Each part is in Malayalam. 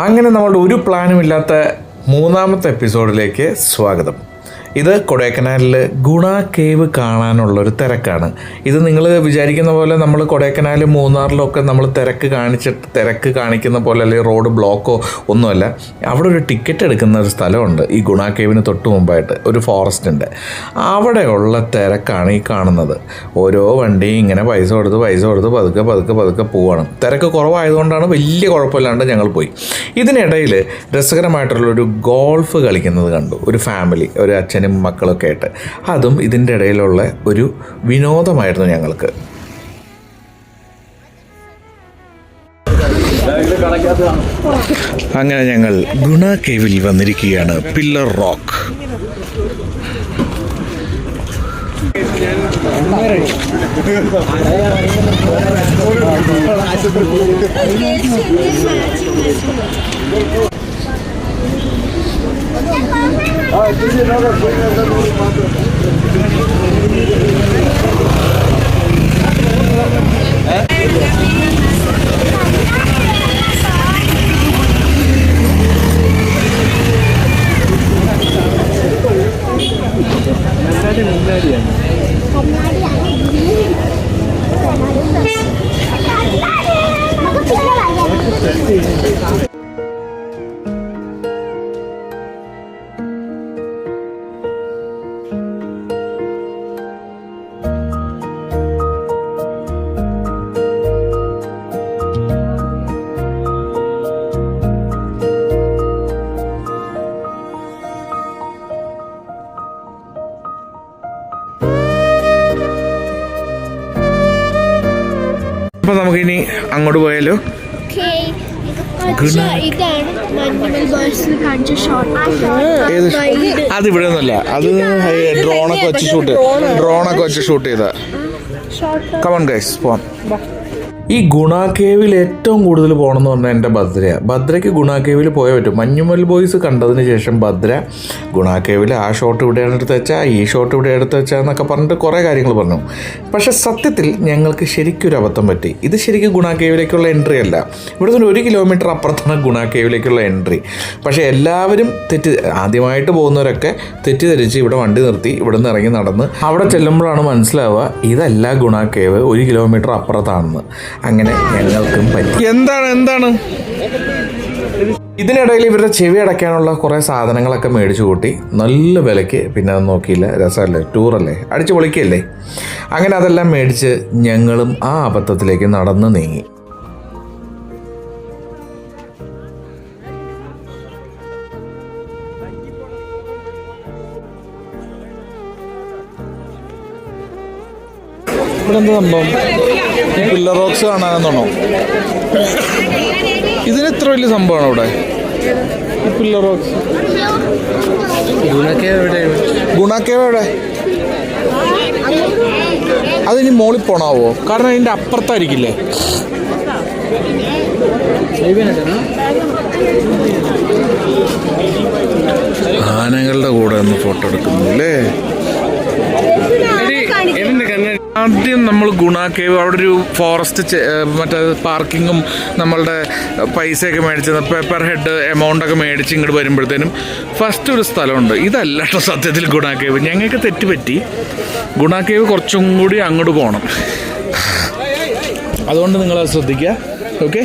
അങ്ങനെ നമ്മളുടെ ഒരു പ്ലാനും ഇല്ലാത്ത മൂന്നാമത്തെ എപ്പിസോഡിലേക്ക് സ്വാഗതം. ഇത് കൊടൈക്കനാലിൽ ഗുണ കേവ് കാണാനുള്ള ഒരു തിരക്കാണ്. ഇത് നിങ്ങൾ വിചാരിക്കുന്ന പോലെ നമ്മൾ കൊടൈക്കനാൽ മൂന്നാറിലൊക്കെ നമ്മൾ തിരക്ക് കാണിച്ചിട്ട് തിരക്ക് കാണിക്കുന്ന പോലെ അല്ലെങ്കിൽ റോഡ് ബ്ലോക്കോ ഒന്നുമല്ല. അവിടെ ഒരു ടിക്കറ്റ് എടുക്കുന്ന ഒരു സ്ഥലമുണ്ട്. ഈ ഗുണ കേവിന് തൊട്ട് മുമ്പായിട്ട് ഒരു ഫോറസ്റ്റ് ഉണ്ട്. അവിടെയുള്ള തിരക്കാണ് ഈ കാണുന്നത്. ഓരോ വണ്ടിയും ഇങ്ങനെ പൈസ കൊടുത്ത് പൈസ കൊടുത്ത് പതുക്കെ പതുക്കെ പതുക്കെ പോവാണ്. തിരക്ക് കുറവായതുകൊണ്ടാണ് വലിയ കുഴപ്പമില്ലാണ്ട് ഞങ്ങൾ പോയി. ഇതിനിടയിൽ രസകരമായിട്ടുള്ളൊരു ഗോൾഫ് കളിക്കുന്നത് കണ്ടു. ഒരു ഫാമിലി ഒരു അച്ഛനും മക്കളൊക്കെ ആയിട്ട്. അതും ഇതിന്റെ ഇടയിലുള്ള ഒരു വിനോദമായിരുന്നു ഞങ്ങൾക്ക്. അങ്ങനെ ഞങ്ങൾ ഗുണ കേവിൽ വന്നിരിക്കുകയാണ്. പില്ലർ റോക്ക് അപ്പോൾ ഇതാണ് മഞ്ഞുമൽ ബോയ്സിൽ കാണിച്ച ഷോട്ട് അത് ഇവിടെ ഒന്നുമല്ല. അത് ഡ്രോണൊക്കെ വെച്ച് ഷൂട്ട് ഡ്രോണൊക്കെ വെച്ച് ഷൂട്ട് ചെയ്ത. കമൺ ഗൈസ് പോവാം ഈ ഗുണ കേവിൽ ഏറ്റവും കൂടുതൽ പോകണമെന്ന് പറഞ്ഞാൽ എന്റെ ഭദ്രയാണ് ഭദ്രയ്ക്ക് ഗുണ കേവിൽ പോയേ പറ്റും. മഞ്ഞുമൽ ബോയ്സ് കണ്ടതിന് ശേഷം ഭദ്ര ഗുണ കേവിൽ ആ ഷോട്ട് ഇവിടെയാണ് എടുത്ത് വെച്ചാൽ ഈ ഷോട്ട് ഇവിടെ എടുത്ത് വെച്ചാൽ എന്നൊക്കെ പറഞ്ഞിട്ട് കുറേ കാര്യങ്ങൾ പറഞ്ഞു. പക്ഷേ സത്യത്തിൽ ഞങ്ങൾക്ക് ശരിക്കും ഒരു അബദ്ധം പറ്റി. ഇത് ശരിക്കും ഗുണ കേവിലേക്കുള്ള എൻട്രി അല്ല. ഇവിടെ നിന്ന് ഒരു കിലോമീറ്റർ അപ്പുറത്താണ് ഗുണ കേവിലേക്കുള്ള എൻട്രി. പക്ഷേ എല്ലാവരും തെറ്റി ആദ്യമായിട്ട് പോകുന്നവരൊക്കെ തെറ്റിദ്ധരിച്ച് ഇവിടെ വണ്ടി നിർത്തി ഇവിടെ നിന്ന് ഇറങ്ങി നടന്ന് അവിടെ ചെല്ലുമ്പോഴാണ് മനസ്സിലാവുക ഇതല്ല ഗുണ കേവ് ഒരു കിലോമീറ്റർ അപ്പുറത്താണെന്ന്. അങ്ങനെ ഞങ്ങൾക്കും പറ്റി. എന്താണ് എന്താണ്? ഇതിനിടയിൽ ഇവരുടെ ചെവി അടയ്ക്കാനുള്ള കുറേ സാധനങ്ങളൊക്കെ മേടിച്ചു കൂട്ടി. നല്ല വിലയ്ക്ക്. പിന്നെ അത് നോക്കിയില്ല. രസമല്ലേ? ടൂറല്ലേ? അടിച്ചു പൊളിക്കല്ലേ? അങ്ങനെ അതെല്ലാം മേടിച്ച് ഞങ്ങളും ആ അബദ്ധത്തിലേക്ക് നടന്നു നീങ്ങി. ഇവിടെ എന്താ സംഭവം? പില്ലർ റോക്സ് കാണാനെന്നാണോ ഇതിന് എത്ര വലിയ സംഭവമാണ് ഇവിടെ ഈ പില്ലർ റോക്സ് ഗുണക്കേവ് എവിടെ? അതിനി മോളിൽ പോണാവോ? കാരണം അതിന്റെ അപ്പുറത്തായിരിക്കില്ലേ? ആനകളുടെ കൂടെ ഒന്ന് ഫോട്ടോ എടുക്കുന്നു അല്ലേ? ആദ്യം നമ്മൾ ഗുണ കേവ് അവിടെ ഒരു ഫോറസ്റ്റ് മറ്റേ പാർക്കിങ്ങും നമ്മളുടെ പൈസയൊക്കെ മേടിച്ച് പെർ ഹെഡ് എമൗണ്ട് ഒക്കെ മേടിച്ച് ഇങ്ങോട്ട് വരുമ്പോഴത്തേനും ഫസ്റ്റ് ഒരു സ്ഥലമുണ്ട്. ഇതല്ല കേട്ടോ സത്യത്തിൽ ഗുണ കേവ്. ഞങ്ങൾക്ക് തെറ്റുപറ്റി. ഗുണ കേവ് കുറച്ചും കൂടി അങ്ങോട്ട് പോകണം അതുകൊണ്ട് നിങ്ങൾ അത് ശ്രദ്ധിക്കുക. ഓക്കെ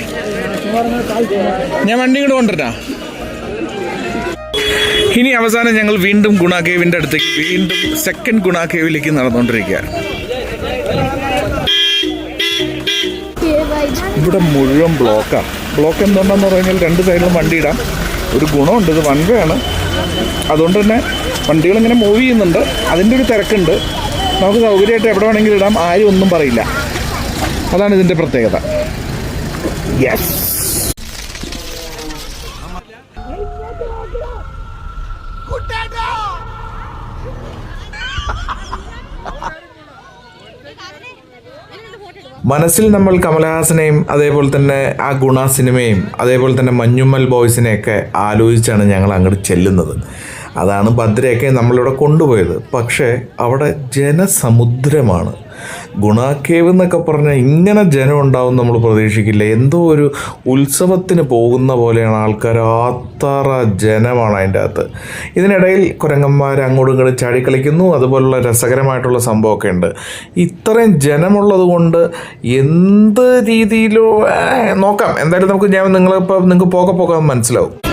ഞാൻ വണ്ടി ഇങ്ങോട്ട് കൊണ്ടുവരാം ഇനി അവസാനം ഞങ്ങൾ വീണ്ടും ഗുണ കേവിന്റെ അടുത്തേക്ക് വീണ്ടും സെക്കൻഡ് ഗുണ കേവിലേക്ക് ഇവിടെ മുഴുവൻ ബ്ലോക്കാണ്. ബ്ലോക്ക് എന്തുകൊണ്ടാന്ന് പറഞ്ഞാൽ രണ്ട് സൈഡിലും വണ്ടി ഇടാം ഒരു ഗുണമുണ്ട് ഇത് വൺ വേ ആണ്. അതുകൊണ്ട് തന്നെ വണ്ടികൾ ഇങ്ങനെ മൂവ് ചെയ്യുന്നുണ്ട്. അതിന്റെ ഒരു തിരക്കുണ്ട്. നമുക്ക് സൗകര്യമായിട്ട് എവിടെ വേണമെങ്കിലും ഇടാം. ആരും ഒന്നും പറയില്ല. അതാണ് ഇതിന്റെ പ്രത്യേകത. യെസ് മനസ്സിൽ നമ്മൾ കമലഹാസനെയും അതേപോലെ തന്നെ ആ ഗുണ സിനിമയും അതേപോലെ തന്നെ മഞ്ഞുമ്മൽ ബോയ്സിനെയൊക്കെ ആലോചിച്ചാണ് ഞങ്ങൾ അങ്ങോട്ട് ചെല്ലുന്നത്. അതാണ് ഭദ്രയൊക്കെ നമ്മളിവിടെ കൊണ്ടുപോയത്. പക്ഷേ അവിടെ ജനസമുദ്രമാണ്. ഗുണാക്കേവ് എന്നൊക്കെ പറഞ്ഞാൽ ഇങ്ങനെ ജനം ഉണ്ടാവും നമ്മൾ പ്രതീക്ഷിക്കില്ല. എന്തോ ഒരു ഉത്സവത്തിന് പോകുന്ന പോലെയാണ് ആൾക്കാർ ആത്താറ ജനമാണ് അതിന്റെ അകത്ത്. ഇതിനിടയിൽ കുരങ്ങന്മാർ അങ്ങോട്ടും ഇങ്ങോട്ടും ചാടിക്കളിക്കുന്നു. അതുപോലുള്ള രസകരമായിട്ടുള്ള സംഭവമൊക്കെ ഉണ്ട്. ഇത്രയും ജനമുള്ളത് കൊണ്ട് എന്ത് രീതിയിലോ നോക്കാം. എന്തായാലും നമുക്ക് ഞാൻ നിങ്ങളിപ്പോൾ നിങ്ങൾക്ക് പോകെ പോകാൻ മനസ്സിലാവും.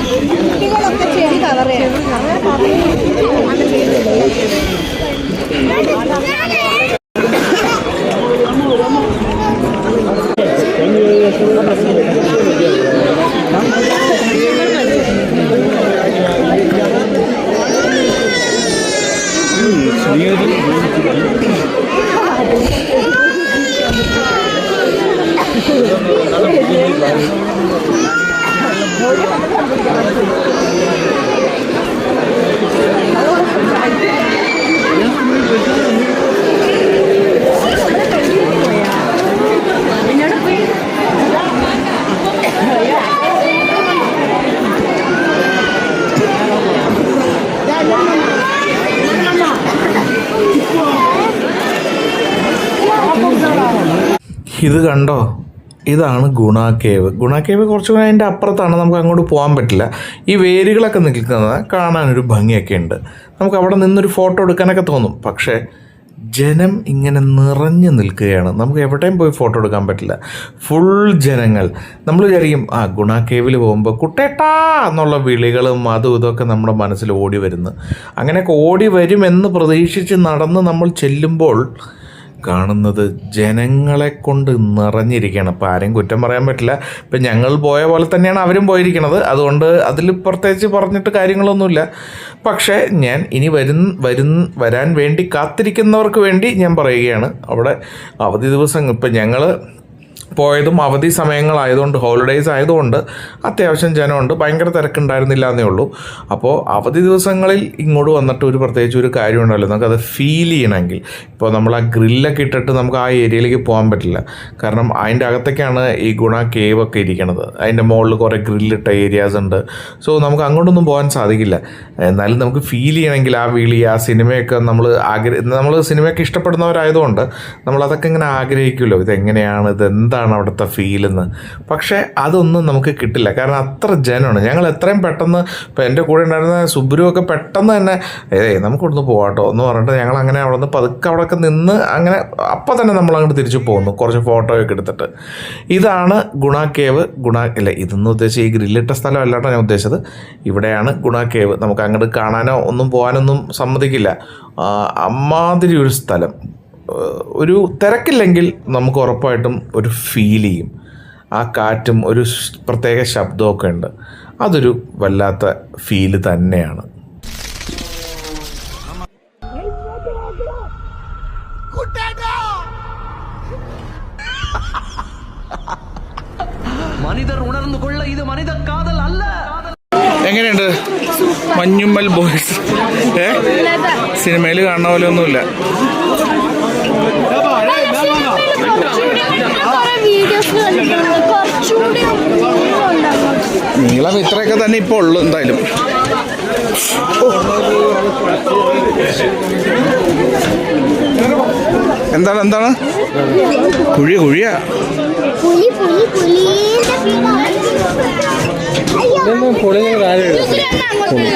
ഇത് കണ്ടോ? ഇതാണ് ഗുണ കേവ് ഗുണ കേവ് കുറച്ച് അതിന്റെ അപ്പുറത്താണ്. നമുക്ക് അങ്ങോട്ട് പോകാൻ പറ്റില്ല. ഈ വേരുകളൊക്കെ നിൽക്കുന്നത് കാണാനൊരു ഭംഗിയൊക്കെ ഉണ്ട്. നമുക്ക് അവിടെ നിന്നൊരു ഫോട്ടോ എടുക്കാനൊക്കെ തോന്നും. പക്ഷേ ജനം ഇങ്ങനെ നിറഞ്ഞു നിൽക്കുകയാണ്. നമുക്ക് എവിടെയും പോയി ഫോട്ടോ എടുക്കാൻ പറ്റില്ല. ഫുൾ ജനങ്ങൾ. നമ്മൾ വിചാരിക്കും ആ ഗുണ കേവിൽ പോകുമ്പോൾ കുട്ടേട്ടാ എന്നുള്ള വിളികളും അതും ഇതൊക്കെ നമ്മുടെ മനസ്സിൽ ഓടി വരുന്നു. അങ്ങനെയൊക്കെ ഓടി വരുമെന്ന് പ്രതീക്ഷിച്ച് നടന്ന് നമ്മൾ ചെല്ലുമ്പോൾ കാണുന്നത് ജനങ്ങളെ കൊണ്ട് നിറഞ്ഞിരിക്കുകയാണ്. അപ്പോൾ ആരെയും കുറ്റം പറയാൻ പറ്റില്ല. ഇപ്പം ഞങ്ങൾ പോയ പോലെ തന്നെയാണ് അവരും പോയിരിക്കുന്നത് അതുകൊണ്ട് അതിൽ പ്രത്യേകിച്ച് പറഞ്ഞിട്ട് കാര്യങ്ങളൊന്നുമില്ല. പക്ഷേ ഞാൻ ഇനി വരുന്ന വരുന്ന വരാൻ വേണ്ടി കാത്തിരിക്കുന്നവർക്ക് വേണ്ടി ഞാൻ പറയുകയാണ്. അവിടെ അവധി ദിവസം ഇപ്പം ഞങ്ങൾ പോയതും അവധി സമയങ്ങളായതുകൊണ്ട് ഹോളിഡേയ്സ് ആയതുകൊണ്ട് അത്യാവശ്യം ജനമുണ്ട്. ഭയങ്കര തിരക്കുണ്ടായിരുന്നില്ല എന്നേ ഉള്ളൂ. അപ്പോൾ അവധി ദിവസങ്ങളിൽ ഇങ്ങോട്ട് വന്നിട്ട് ഒരു പ്രത്യേകിച്ച് ഒരു കാര്യം ഉണ്ടല്ലോ നമുക്കത് ഫീൽ ചെയ്യണമെങ്കിൽ. ഇപ്പോൾ നമ്മൾ ആ ഗ്രില്ലൊക്കെ ഇട്ടിട്ട് നമുക്ക് ആ ഏരിയയിലേക്ക് പോകാൻ പറ്റില്ല. കാരണം അതിന്റെ അകത്തേക്കാണ് ഈ ഗുണ കേവ് ഒക്കെ ഇരിക്കുന്നത് അതിന്റെ മുകളിൽ കുറേ ഗ്രില്ലിട്ട ഏരിയാസ് ഉണ്ട്. സോ നമുക്ക് അങ്ങോട്ടൊന്നും പോകാൻ സാധിക്കില്ല. എന്നാലും നമുക്ക് ഫീൽ ചെയ്യണമെങ്കിൽ ആ വിളി ആ സിനിമയൊക്കെ നമ്മൾ ആഗ്രഹ നമ്മൾ സിനിമയൊക്കെ ഇഷ്ടപ്പെടുന്നവരായതുകൊണ്ട് നമ്മളതൊക്കെ ഇങ്ങനെ ആഗ്രഹിക്കുമല്ലോ. ഇതെങ്ങനെയാണ്? ഇതെന്താണ് അവിടുത്തെ ഫീലെന്ന് പക്ഷേ അതൊന്നും നമുക്ക് കിട്ടില്ല. കാരണം അത്ര ജനമാണ്. ഞങ്ങൾ എത്രയും പെട്ടെന്ന് ഇപ്പോൾ എന്റെ കൂടെ ഉണ്ടായിരുന്ന സുബ്രു ഒക്കെ പെട്ടെന്ന് തന്നെ ഏയ് നമുക്കൊന്ന് പോകാട്ടോ എന്ന് പറഞ്ഞിട്ട് ഞങ്ങൾ അങ്ങനെ അവിടെ നിന്ന് പതുക്കെ അവിടെയൊക്കെ നിന്ന് അങ്ങനെ അപ്പോൾ തന്നെ നമ്മൾ അങ്ങോട്ട് തിരിച്ചു പോകുന്നു കുറച്ച് ഫോട്ടോയൊക്കെ എടുത്തിട്ട്. ഇതാണ് ഗുണ കേവ്. ഗുണ ഇല്ല ഇതെന്ന് ഉദ്ദേശിച്ച് ഈ ഗ്രില്ലിട്ട സ്ഥലം അല്ലാട്ടോ ഞാൻ ഉദ്ദേശിച്ചത്. ഇവിടെയാണ് ഗുണ കേവ്. നമുക്ക് അങ്ങോട്ട് കാണാനോ ഒന്നും പോകാനൊന്നും സമ്മതിക്കില്ല. അമ്മാതിരി ഒരു സ്ഥലം. ഒരു തിരക്കില്ലെങ്കിൽ നമുക്ക് ഉറപ്പായിട്ടും ഒരു ഫീൽ ചെയ്യും. ആ കാറ്റും ഒരു പ്രത്യേക ശബ്ദമൊക്കെ ഉണ്ട്. അതൊരു വല്ലാത്ത ഫീൽ തന്നെയാണ്. മനിതർ ഉണർന്നു കൊള്ള ഇത് മനിത കാതൽ അല്ല. എങ്ങനെയുണ്ട്? മഞ്ഞുമ്മൽ ബോയ്സ് ഏ? സിനിമയിൽ കാണുന്ന പോലെ ഒന്നുമില്ല. നീളം ഇത്രയൊക്കെ തന്നെ ഇപ്പോൾ ഉള്ളു എന്തായാലും. എന്താണ് എന്താണ്? കുഴിയ കുഴിയ?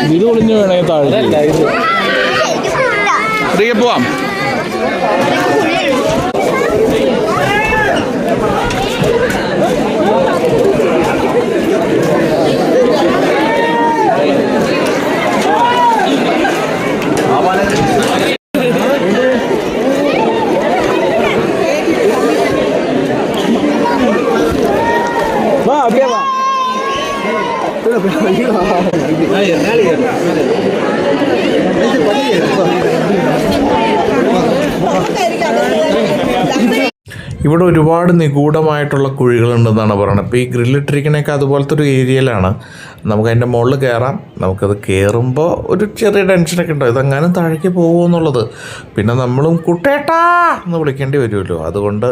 ഇത് ഒളിഞ്ഞു വേണമെങ്കിൽ താഴെ പോവാം. 哎呀！ഇവിടെ ഒരുപാട് നിഗൂഢമായിട്ടുള്ള കുഴികളുണ്ടെന്നാണ് പറയുന്നത്. ഇപ്പോൾ ഈ ഗ്രില്ലിട്ടിരിക്കണേക്ക് അതുപോലത്തെ ഒരു ഏരിയയിലാണ്. നമുക്ക് അതിന്റെ മുകളിൽ കയറാം. നമുക്കത് കയറുമ്പോൾ ഒരു ചെറിയ ടെൻഷനൊക്കെ ഉണ്ടാവും. ഇതെങ്ങാനും താഴേക്ക് പോകുമോ എന്നുള്ളത്. പിന്നെ നമ്മളും കുട്ടേട്ടാ എന്ന് വിളിക്കേണ്ടി വരുമല്ലോ. അതുകൊണ്ട്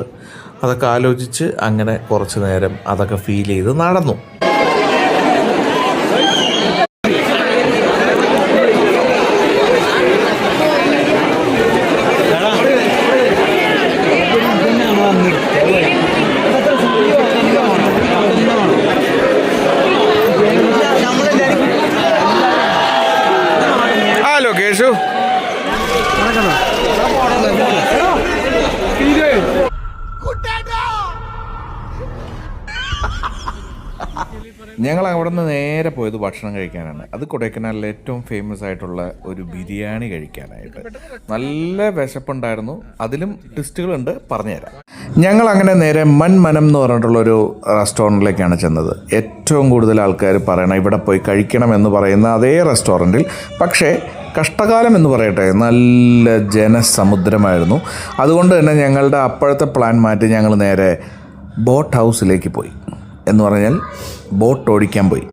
അതൊക്കെ ആലോചിച്ച് അങ്ങനെ കുറച്ച് നേരം അതൊക്കെ ഫീൽ ചെയ്ത് നടന്നു. ഞങ്ങൾ അവിടെ നിന്ന് നേരെ പോയത് ഭക്ഷണം കഴിക്കാനാണ്. അത് കൊടൈക്കനാലിലെ ഏറ്റവും ഫേമസ് ആയിട്ടുള്ള ഒരു ബിരിയാണി കഴിക്കാനായിട്ട്. നല്ല വിശപ്പുണ്ടായിരുന്നു. അതിലും ടെസ്റ്റുകളുണ്ട് പറഞ്ഞുതരാം. ഞങ്ങൾ അങ്ങനെ നേരെ മൻമനം എന്ന് പറഞ്ഞിട്ടുള്ളൊരു റെസ്റ്റോറന്റിലേക്കാണ് ചെന്നത്. ഏറ്റവും കൂടുതൽ ആൾക്കാർ പറയണം ഇവിടെ പോയി കഴിക്കണം എന്ന് പറയുന്ന അതേ റെസ്റ്റോറന്റിൽ പക്ഷേ കഷ്ടകാലം എന്ന് പറയട്ടെ നല്ല ജനസമുദ്രമായിരുന്നു. അതുകൊണ്ട് തന്നെ ഞങ്ങളുടെ അപ്പോഴത്തെ പ്ലാൻ മാറ്റി ഞങ്ങൾ നേരെ ബോട്ട് ഹൗസിലേക്ക് പോയി എന്ന് പറഞ്ഞാൽ ബോട്ട് ഓടിക്കാൻ പോയി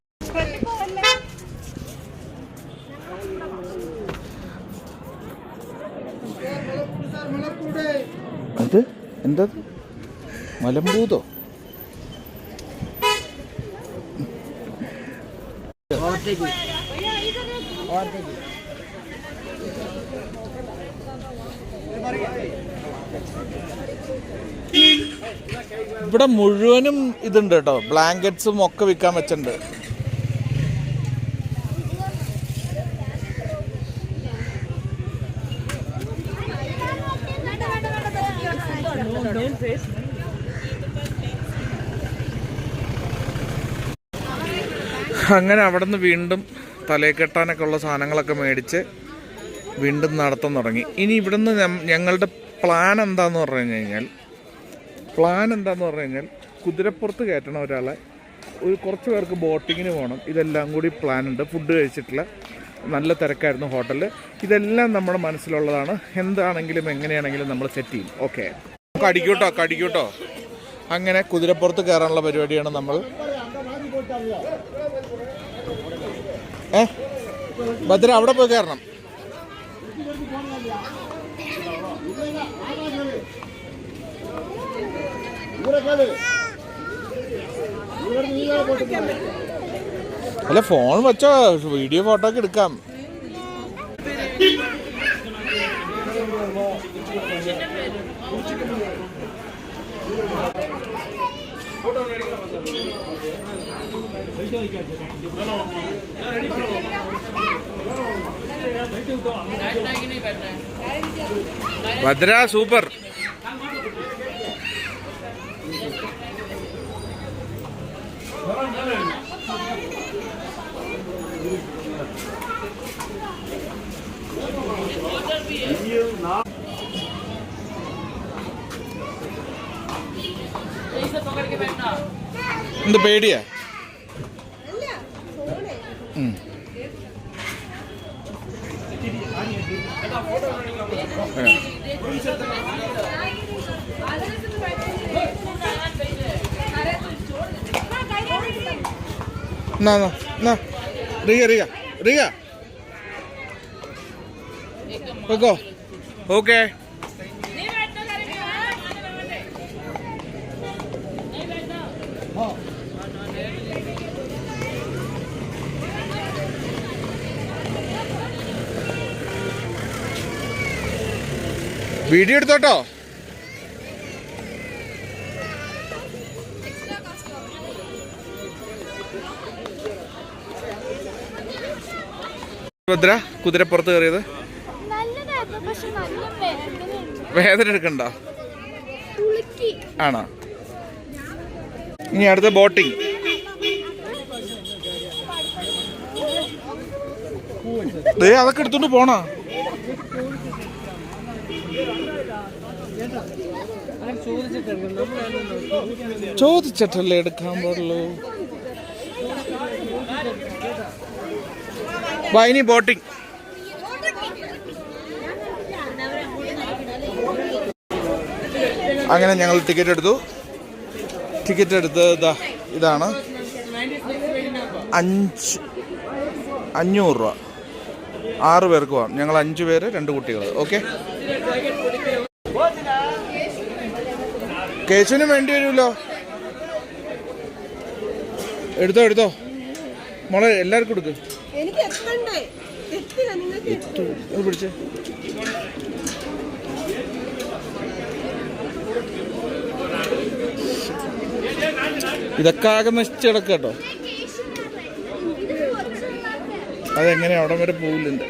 അത് എന്താ മലമ്പൂതോ ഇവിടെ മുഴുവനും ഇതുണ്ട് കേട്ടോ. ബ്ലാങ്കറ്റ്സും ഒക്കെ വിൽക്കാൻ വെച്ചിട്ടുണ്ട്. അങ്ങനെ അവിടെ നിന്ന് വീണ്ടും തലേ കെട്ടാനൊക്കെ ഉള്ള സാധനങ്ങളൊക്കെ മേടിച്ച് വീണ്ടും നടത്താൻ തുടങ്ങി. ഇനി ഇവിടുന്ന് ഞങ്ങളുടെ പ്ലാൻ എന്താന്ന് പറഞ്ഞു കഴിഞ്ഞാൽ പ്ലാൻ എന്താന്ന് പറഞ്ഞു കഴിഞ്ഞാൽ കുതിരപ്പുറത്ത് കയറ്റണം ഒരാളെ ഒരു കുറച്ച് പേർക്ക് ബോട്ടിങ്ങിന് പോകണം. ഇതെല്ലാം കൂടി പ്ലാൻ ഉണ്ട്. ഫുഡ് കഴിച്ചിട്ടുള്ള നല്ല തിരക്കായിരുന്നു ഹോട്ടലിൽ. ഇതെല്ലാം നമ്മുടെ മനസ്സിലുള്ളതാണ്. എന്താണെങ്കിലും എങ്ങനെയാണെങ്കിലും നമ്മൾ സെറ്റ് ചെയ്യും. ഓക്കെ കടിക്കൂട്ടോ കടിക്കൂട്ടോ? അങ്ങനെ കുതിരപ്പുറത്ത് കയറാനുള്ള പരിപാടിയാണ് നമ്മൾ. ഏ? ഭദ്ര അവിടെ പോയി കയറണം. അല്ല ഫോൺ വെച്ചോ. വീഡിയോ ഫോട്ടോ ഒക്കെ എടുക്കാം. ഭദ്ര സൂപ്പർ എന്ത് പേടിയാ? എന്നാ, എന്നാ. റിയ റിയ റിയ. വെക്കോ. ഓക്കെ. വീഡിയോ എടുത്തോട്ടോ. ഭദ്ര കുതിരപ്പുറത്ത് കയറിയത് നല്ലതായിരുന്നു പക്ഷെ നല്ല വേദനയുണ്ട് വേദന എടുക്കണ്ട? ആണോ? ഇനി അടുത്ത ബോട്ടിംഗ്. ദേ അതൊക്കെ എടുത്തോണ്ട് പോണോ? ചോദിച്ചിട്ടല്ലേ എടുക്കാൻ പാടുള്ളൂ? വാ ഇനി ബോട്ടിംഗ്. അങ്ങനെ ഞങ്ങൾ ടിക്കറ്റ് എടുത്തു. ടിക്കറ്റ് എടുത്ത് ഇതാ ഇതാണ്. അഞ്ച് അഞ്ഞൂറ് രൂപ. ആറ് പേർക്ക് പോകാം ഞങ്ങൾ അഞ്ച് പേര് രണ്ട് കുട്ടികൾ. ഓക്കെ കേശുവിനും വേണ്ടി വരുമല്ലോ. എടുത്തോ എടുത്തോ. മോളെ എല്ലാവർക്കും എടുക്കും. പിടിച്ച്. ഇതൊക്കെ ആകെ നശിച്ച് കിടക്കുക കേട്ടോ. അതെങ്ങനെയാ? അവിടെ വരെ പോവില്ലുണ്ട്.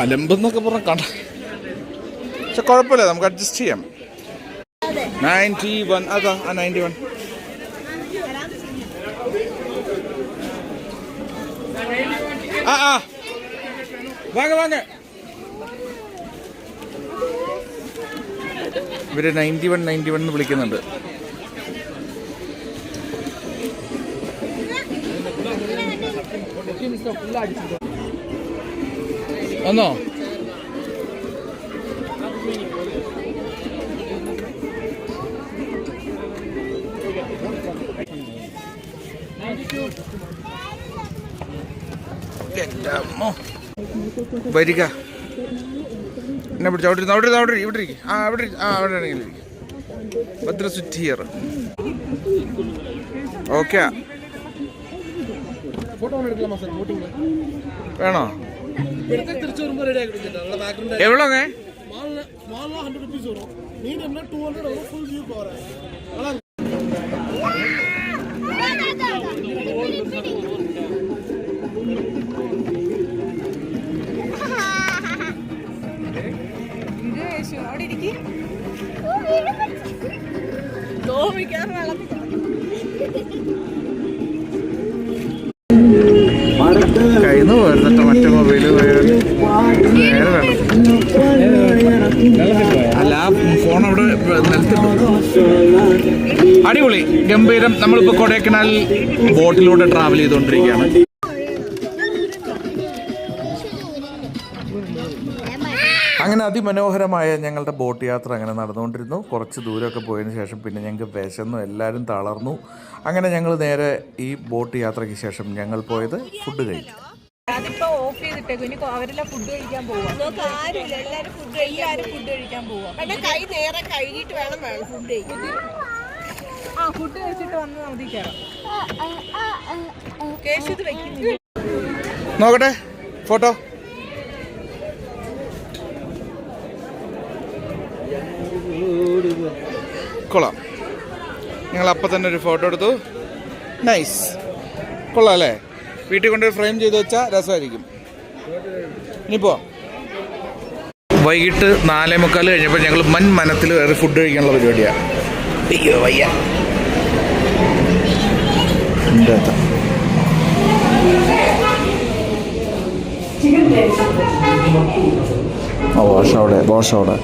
അലമ്പെന്നൊക്കെ പറഞ്ഞ കണ്ട പക്ഷെ കുഴപ്പമില്ല നമുക്ക് അഡ്ജസ്റ്റ് ചെയ്യാം. നയന്റി വൺ അതാ ആ നയന്റി വൺ ആ ആ. വാങ്ങ വാങ്ങ. ഇവർ നയന്റി വൺ നയന്റി വൺ എന്ന് വിളിക്കുന്നുണ്ട്. ഒന്നോ എന്റെ അമ്മോ. വരിക. എന്നെ പിടിച്ചു അവിടെ ഇരുന്ന്, അവിടെ ഇരുന്ന്, അവിടെ ഇവിടെ ഇരിക്കും ആ അവിടെ. ആ അവിടെ ആണെങ്കിൽ ഇരിക്കും. ഭദ്ര സ്വിറ്റ് ഹിയർ ഓക്കെ വേണോ എവിടെ എവ്വളോങ്ങ കയ്യിൽ പോയിരുന്നിട്ട് മറ്റേ മൊബൈൽ നേരെ വേണം. അല്ല ഫോൺ അവിടെ നിലത്തിട്ടു. അടിപൊളി. ഗംഭീരം. നമ്മളിപ്പോൾ കൊടൈക്കനാൽ ബോട്ടിലൂടെ ട്രാവൽ ചെയ്തുകൊണ്ടിരിക്കുകയാണ്. അങ്ങനെ അതിമനോഹരമായ ഞങ്ങളുടെ ബോട്ട് യാത്ര അങ്ങനെ നടന്നുകൊണ്ടിരുന്നു. കുറച്ച് ദൂരമൊക്കെ പോയതിന് ശേഷം പിന്നെ ഞങ്ങൾക്ക് വിശന്നു എല്ലാവരും തളർന്നു. അങ്ങനെ ഞങ്ങൾ നേരെ ഈ ബോട്ട് യാത്രയ്ക്ക് ശേഷം ഞങ്ങൾ പോയത് ഫുഡ് കഴിക്കും അതിപ്പോ ഓഫ് ചെയ്തിട്ടേക്കും. ഇനി അവരെല്ലാം ഫുഡ് കഴിക്കാൻ പോവാ. ആരുമില്ല. എല്ലാരും ഫുഡ് എല്ലാരും ഫുഡ് കഴിക്കാൻ പോവാ. പിന്നെ കൈ നേരെ കഴുകിയിട്ട് വേണം വേണം ഫുഡ് കഴിക്കാൻ. ആ ഫുഡ് കഴിച്ചിട്ട് വന്ന് നമുക്ക് കയറാം കേശു ഇത് വെക്കുന്നു നോക്കട്ടെ ഫോട്ടോ കൊള്ളാം. ഞങ്ങൾ അപ്പം തന്നെ ഒരു ഫോട്ടോ എടുത്തു. നൈസ് കൊള്ളാം അല്ലേ? വീട്ടിൽ കൊണ്ട് ഫ്രെയിം ചെയ്ത് വെച്ചാൽ രസമായിരിക്കും. ഇനി പോവാം. വൈകിട്ട് നാലേ മുക്കാൽ കഴിഞ്ഞപ്പോൾ ഞങ്ങൾ മൻ മനത്തിൽ കയറി ഫുഡ് കഴിക്കാനുള്ള പരിപാടിയാണ് അയ്യോ വയ്യ. ആ വാഷ് അവിടെ വാഷ് അവിടെ.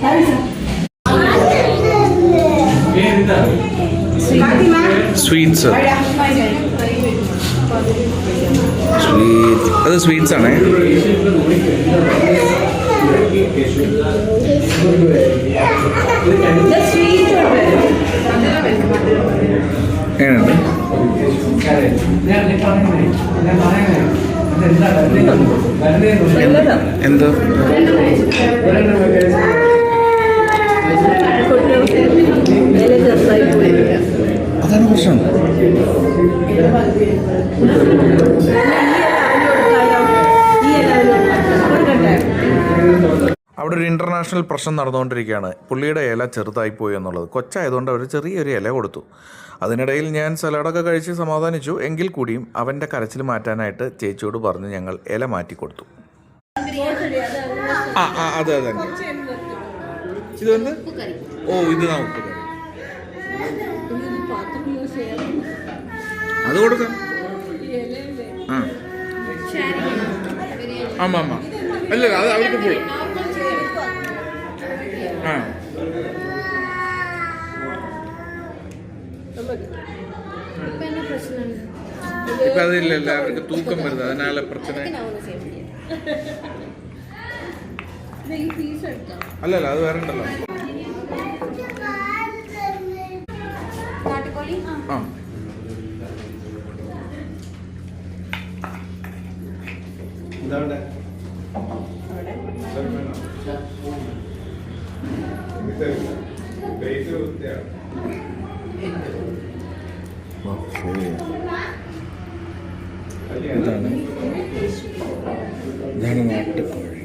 സ്വീറ്റ്സ്. സ്വീറ്റ്. അത് സ്വീറ്റ്സ് ആണേ എന്താ? എന്തോ അതാണ് പ്രശ്നം. അവിടെ ഒരു ഇന്റർനാഷണൽ പ്രശ്നം നടന്നുകൊണ്ടിരിക്കുകയാണ്. പുള്ളിയുടെ ഇല ചെറുതായിപ്പോയി എന്നുള്ളത്. കൊച്ചായതുകൊണ്ട് അവർ ചെറിയൊരു ഇല കൊടുത്തു. അതിനിടയിൽ ഞാൻ സലാഡൊക്കെ കഴിച്ച് സമാധാനിച്ചു. എങ്കിൽ കൂടിയും അവന്റെ കരച്ചിൽ മാറ്റാനായിട്ട് ചേച്ചിയോട് പറഞ്ഞ് ഞങ്ങൾ ഇല മാറ്റി കൊടുത്തു. ആ ആ അതെ അതെ. ഇത് വന്ന് ഓ ഇത് നാ ഉപ്പ് കറി അത് കൊടുക്കാം. ആ. ആമാ ആമാ. അല്ല അത് അവർക്ക് പോയി. ആ. ഇപ്പൊ അതില്ല അവർക്ക് തൂക്കം വരുന്നത്. അതിനാല പ്രശ്നം. അല്ലല്ല അത് വേറെ ഉണ്ടല്ലോ. ആ ഓക്കേ. ഇതാണ് ഇതാണ് നാട്ടുകോഴി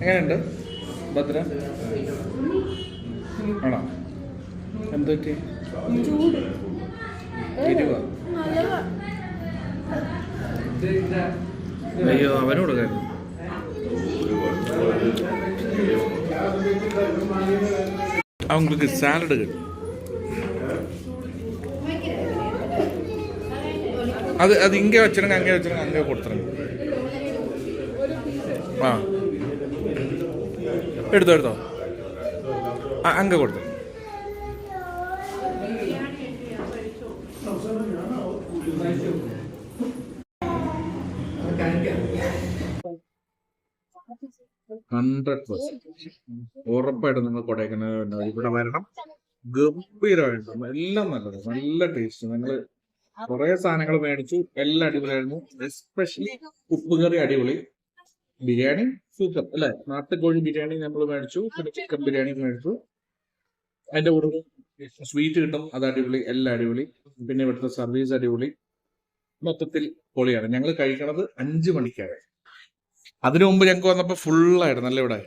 എങ്ങനെയുണ്ട്? ഭദ്ര ആണോ എന്തൊക്കെ എരിവാ അയ്യോ അവനോട് കാര്യം அவங்களுக்கு சாலடுகள் அது அது இங்கே வச்சிருங்க அங்கே வச்சிருங்க அங்கே கொடுத்துருங்க ആ എടുത്തോ എടുത്തോ ആ അങ്ങ് ഹൺഡ്രഡ് പെർസെന്റ് ഉറപ്പായിട്ടും നിങ്ങൾ കൊടൈക്കനാൽ ഇവിടെ വരണം. ഗംഭീരമായിട്ട് എല്ലാം നല്ലത്. നല്ല ടേസ്റ്റ് നിങ്ങൾ കുറെ സാധനങ്ങൾ മേടിച്ചു. എല്ലാം അടിപൊളിയായിരുന്നു. എസ്പെഷ്യലി ഉപ്പുകറി അടിപൊളി. ബിരിയാണി സൂപ്പർ അല്ലെ? നാട്ടുകോഴി ബിരിയാണി നമ്മൾ മേടിച്ചു. പിന്നെ ചിക്കൻ ബിരിയാണി മേടിച്ചു. അതിന്റെ കൂടെ സ്വീറ്റ് കിട്ടും. അത് അടിപൊളി. എല്ലാം അടിപൊളി. പിന്നെ ഇവിടുത്തെ സർവീസ് അടിപൊളി. മൊത്തത്തിൽ പൊളിയാണ്. ഞങ്ങൾ കഴിക്കണത് അഞ്ചു മണിക്കാണ്. അതിനു മുമ്പ് ഞങ്ങൾക്ക് വന്നപ്പോൾ ഫുള്ളായിരുന്നു നല്ല ഇവിടെ?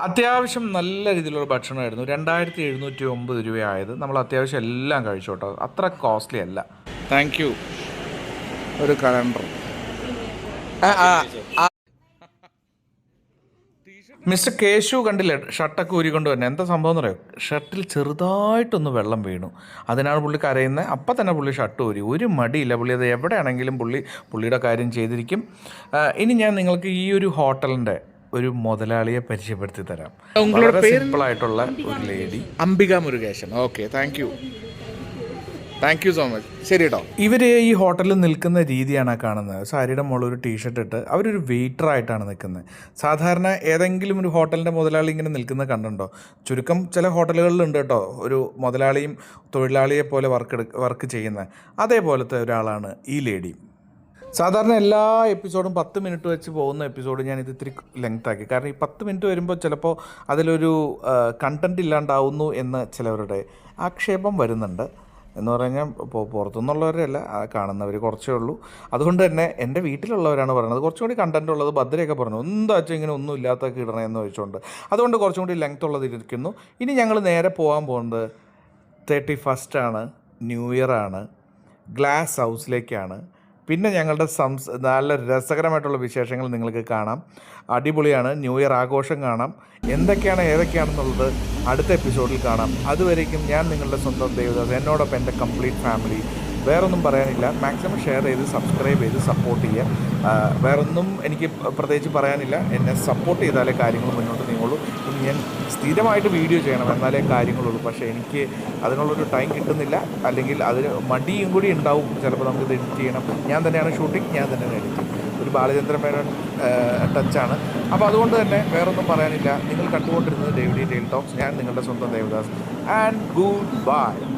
അത്യാവശ്യം നല്ല രീതിയിലുള്ള ഭക്ഷണമായിരുന്നു. രണ്ടായിരത്തി എഴുന്നൂറ്റി ഒമ്പത് രൂപയായത്. നമ്മൾ അത്യാവശ്യം എല്ലാം കഴിച്ചോട്ടോ. അത്ര കോസ്റ്റ്ലി അല്ല. താങ്ക് യു ഒരു കലണ്ടർ മിസ്റ്റർ കേശു കണ്ടില്ലേ? ഷർട്ടൊക്കെ ഊരിക്കൊണ്ട് തന്നെ എന്താ സംഭവം എന്ന് പറയുക ഷർട്ടിൽ ചെറുതായിട്ടൊന്ന് വെള്ളം വീണു. അതിനാണ് പുള്ളി കരയുന്നത് അപ്പം തന്നെ പുള്ളി ഷർട്ട് ഊരി. ഒരു മടിയില്ല പുള്ളി. അത് എവിടെയാണെങ്കിലും പുള്ളി പുള്ളിയുടെ കാര്യം ചെയ്തിരിക്കും. ഇനി ഞാൻ നിങ്ങൾക്ക് ഈ ഒരു ഹോട്ടലിന്റെ ഒരു മുതലാളിയെ പരിചയപ്പെടുത്തി തരാം. സിമ്പിളായിട്ടുള്ള ഒരു lady Ambika Murukesan okay thank you thank you so much ശരി കേട്ടോ ഇവർ ഈ ഹോട്ടലിൽ നിൽക്കുന്ന രീതിയാണ് കാണുന്നത്. സാരിയുടെ മുകളിൽ ഒരു ടീഷർട്ട് ഇട്ട് അവരൊരു വെയിറ്റർ ആയിട്ടാണ് നിൽക്കുന്നത്. സാധാരണ ഏതെങ്കിലും ഒരു ഹോട്ടലിന്റെ മുതലാളി ഇങ്ങനെ നിൽക്കുന്നത് കണ്ടുണ്ടോ ചുരുക്കം ചില ഹോട്ടലുകളിലുണ്ട് കേട്ടോ ഒരു മുതലാളിയും തൊഴിലാളിയെ പോലെ വർക്ക് എടു വർക്ക് ചെയ്യുന്ന അതേപോലത്തെ ഒരാളാണ് ഈ ലേഡി സാധാരണ എല്ലാ എപ്പിസോഡും പത്ത് മിനിറ്റ് വെച്ച് പോകുന്ന എപ്പിസോഡ് ഞാൻ ഇത് ഇത്തിരി ലെങ്ത് ആക്കി. കാരണം ഈ പത്ത് മിനിറ്റ് വരുമ്പോൾ ചിലപ്പോൾ അതിലൊരു കണ്ടന്റ് ഇല്ലാണ്ടാവുന്നു എന്ന് ചിലവരുടെ ആക്ഷേപം വരുന്നുണ്ട്. എന്ന് പറഞ്ഞാൽ ഇപ്പോൾ പുറത്തുനിന്നുള്ളവരല്ല കാണുന്നവർ കുറച്ചേ ഉള്ളൂ. അതുകൊണ്ട് തന്നെ എന്റെ വീട്ടിലുള്ളവരാണ് പറയുന്നത്. കുറച്ചും കൂടി കണ്ടന്റ് ഉള്ളത് ഭദ്രയൊക്കെ പറഞ്ഞു. എന്താ വെച്ചാൽ ഇങ്ങനെ ഒന്നും ഇല്ലാത്തൊക്കെ ഇടണമെന്ന് ചോദിച്ചുകൊണ്ട് അതുകൊണ്ട് കുറച്ചും കൂടി ലെങ്ത് ഉള്ളത് ഇരിക്കുന്നു. ഇനി ഞങ്ങൾ നേരെ പോകാൻ പോകുന്നത് തേർട്ടി ഫസ്റ്റാണ് ന്യൂ ഇയർ ആണ് ഗ്ലാസ് ഹൗസിലേക്കാണ് പിന്നെ ഞങ്ങളുടെ സംസ് നല്ല രസകരമായിട്ടുള്ള വിശേഷങ്ങൾ നിങ്ങൾക്ക് കാണാം. അടിപൊളിയാണ്. ന്യൂ ഇയർ ആഘോഷം കാണാം. എന്തൊക്കെയാണ് ഏതൊക്കെയാണെന്നുള്ളത് അടുത്ത എപ്പിസോഡിൽ കാണാം. അതുവരേക്കും ഞാൻ നിങ്ങളുടെ സ്വന്തം ദേവദാസ് എന്നോടൊപ്പം എന്റെ കംപ്ലീറ്റ് ഫാമിലി. വേറൊന്നും പറയാനില്ല. മാക്സിമം ഷെയർ ചെയ്ത് സബ്സ്ക്രൈബ് ചെയ്ത് സപ്പോർട്ട് ചെയ്യുക. വേറൊന്നും എനിക്ക് പ്രത്യേകിച്ച് പറയാനില്ല. എന്നെ സപ്പോർട്ട് ചെയ്താലേ കാര്യങ്ങൾ മുന്നോട്ട് നീങ്ങുള്ളൂ. ഞാൻ സ്ഥിരമായിട്ട് വീഡിയോ ചെയ്യണം എന്നാലേ കാര്യങ്ങളുള്ളൂ. പക്ഷേ എനിക്ക് അതിനുള്ളൊരു ടൈം കിട്ടുന്നില്ല. അല്ലെങ്കിൽ അതിന് മടിയും കൂടി ഉണ്ടാവും. ചിലപ്പോൾ നമുക്കിത് എഡിറ്റ് ചെയ്യണം. ഞാൻ തന്നെയാണ് ഷൂട്ടിംഗ് ഞാൻ തന്നെയാണ് എഡിറ്റിംഗ്. ഒരു ബാലചന്ദ്ര മേനോൻ ടച്ചാണ്. അപ്പോൾ അതുകൊണ്ട് തന്നെ വേറൊന്നും പറയാനില്ല. നിങ്ങൾ കണ്ടുകൊണ്ടിരുന്നത് ഡേവിഡി ഡെയിൽ ടോക്സ്. ഞാൻ നിങ്ങളുടെ സ്വന്തം ദേവദാസ്. And good bye.